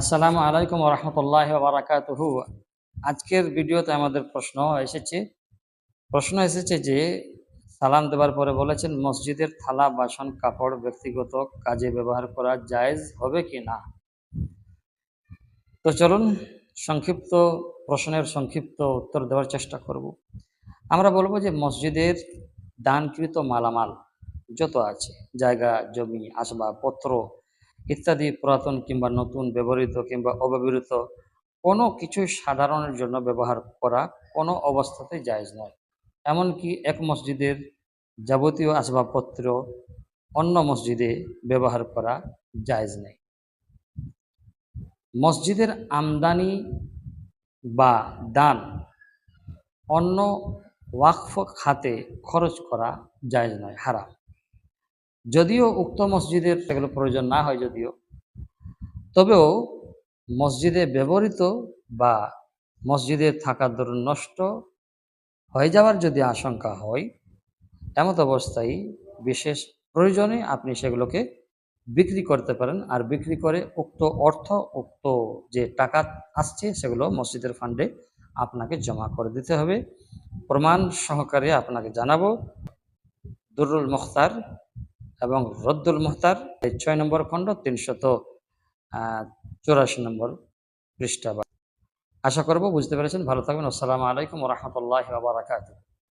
আসসালামু আলাইকুম রহমতুল্লাহ বারাকাতুহু। আজকের ভিডিওতে আমাদের প্রশ্ন এসেছে। প্রশ্ন এসেছে যে, সালাম দেওয়ার পরে বলেছেন, মসজিদের থালা, বাসন, কাপড় ব্যক্তিগত কাজে ব্যবহার করা জায়েজ হবে কি না? তো চলুন সংক্ষিপ্ত প্রশ্নের সংক্ষিপ্ত উত্তর দেওয়ার চেষ্টা করব। আমরা বলব যে, মসজিদের দানকৃত মালামাল যত আছে, জায়গা, জমি, আসবাবপত্র ইত্যাদি পুরাতন কিংবা নতুন, ব্যবহৃত কিংবা অব্যবহৃত কোনো কিছু সাধারণের জন্য ব্যবহার করা কোনো অবস্থাতেই জায়জ নয়। এমনকি এক মসজিদের যাবতীয় আসবাবপত্র অন্য মসজিদে ব্যবহার করা জায়জ নেই। মসজিদের আমদানি বা দান অন্য ওয়াকফ খাতে খরচ করা জায়েজ নয়, হারাম। যদিও উক্ত মসজিদের সেগুলো প্রয়োজন না হয় যদিও, তবেও মসজিদে ব্যবহৃত বা মসজিদে থাকার দরুন নষ্ট হয়ে যাওয়ার যদি আশঙ্কা হয়, এমত অবস্থায় বিশেষ প্রয়োজনে আপনি সেগুলোকে বিক্রি করতে পারেন। আর বিক্রি করে উক্ত অর্থ, উক্ত যে টাকা আসছে সেগুলো মসজিদের ফান্ডে আপনাকে জমা করে দিতে হবে। প্রমাণ সহকারে আপনাকে জানাব। দুরুল মুখতার এবং রদ্দুল মোহতার, এই ছয় নম্বর খণ্ড, তিনশত চুরাশি নম্বর পৃষ্ঠা আশা করব বুঝতে পেরেছেন। ভালো থাকবেন। আসসালামু আলাইকুম রহমতুল্লাহ বারাকাতুহ।